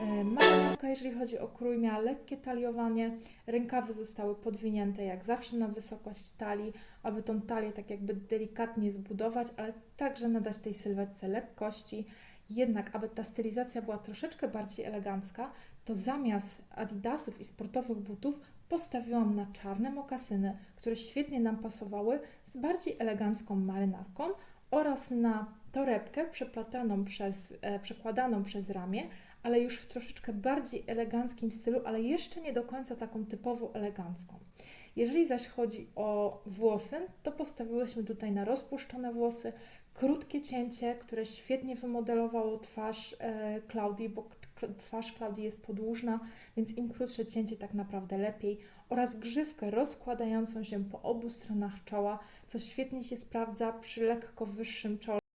E, Marynarka, jeżeli chodzi o krój, miała lekkie taliowanie. Rękawy zostały podwinięte jak zawsze na wysokość talii, aby tą talię tak jakby delikatnie zbudować, ale także nadać tej sylwetce lekkości. Jednak, aby ta stylizacja była troszeczkę bardziej elegancka, to zamiast adidasów i sportowych butów postawiłam na czarne mokasyny, które świetnie nam pasowały z bardziej elegancką marynarką oraz na torebkę przeplataną przez, e, przekładaną przez ramię, ale już w troszeczkę bardziej eleganckim stylu, ale jeszcze nie do końca taką typowo elegancką. Jeżeli zaś chodzi o włosy, to postawiłyśmy tutaj na rozpuszczone włosy, krótkie cięcie, które świetnie wymodelowało twarz e, Klaudii, bo k- twarz Klaudii jest podłużna, więc im krótsze cięcie, tak naprawdę lepiej, oraz grzywkę rozkładającą się po obu stronach czoła, co świetnie się sprawdza przy lekko wyższym czole.